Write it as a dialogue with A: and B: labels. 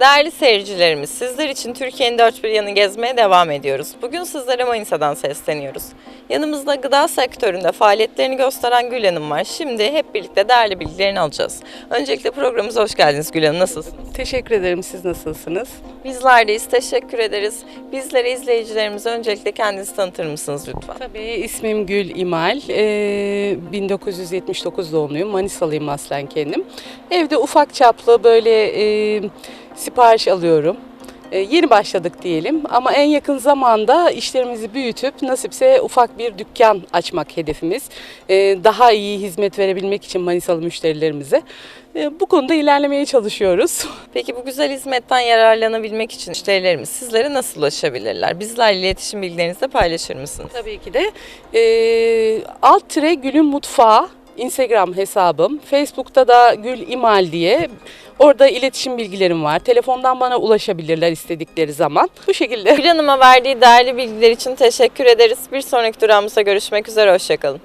A: Değerli seyircilerimiz, sizler için Türkiye'nin dört bir yanı gezmeye devam ediyoruz. Bugün sizlere Manisa'dan sesleniyoruz. Yanımızda gıda sektöründe faaliyetlerini gösteren Gül Hanım var. Şimdi hep birlikte değerli bilgilerini alacağız. Öncelikle programımıza hoş geldiniz Gül Hanım. Nasılsınız?
B: Teşekkür ederim. Siz nasılsınız?
A: Bizler deyiz. Teşekkür ederiz. Bizlere, izleyicilerimize öncelikle kendinizi tanıtır mısınız lütfen?
B: Tabii ismim Gül İmal. Ee, 1979 doğumluyum. Manisalıyım aslen kendim. Evde ufak çaplı böyle e, sipariş alıyorum. E, yeni başladık diyelim ama en yakın zamanda işlerimizi büyütüp nasipse ufak bir dükkan açmak hedefimiz. E, daha iyi hizmet verebilmek için Manisalı müşterilerimize. E, bu konuda ilerlemeye çalışıyoruz.
A: Peki bu güzel hizmetten yararlanabilmek için müşterilerimiz sizlere nasıl ulaşabilirler? Bizlerle iletişim bilgilerinizi de paylaşır mısınız?
B: Tabii ki de. Ee, alt tire Gül'ün Mutfağı Instagram hesabım. Facebook'ta da Gül İmal diye. Orada iletişim bilgilerim var. Telefondan bana ulaşabilirler istedikleri zaman. Bu şekilde.
A: Gül Hanım'a verdiği değerli bilgiler için teşekkür ederiz. Bir sonraki durağımızda görüşmek üzere. Hoşçakalın.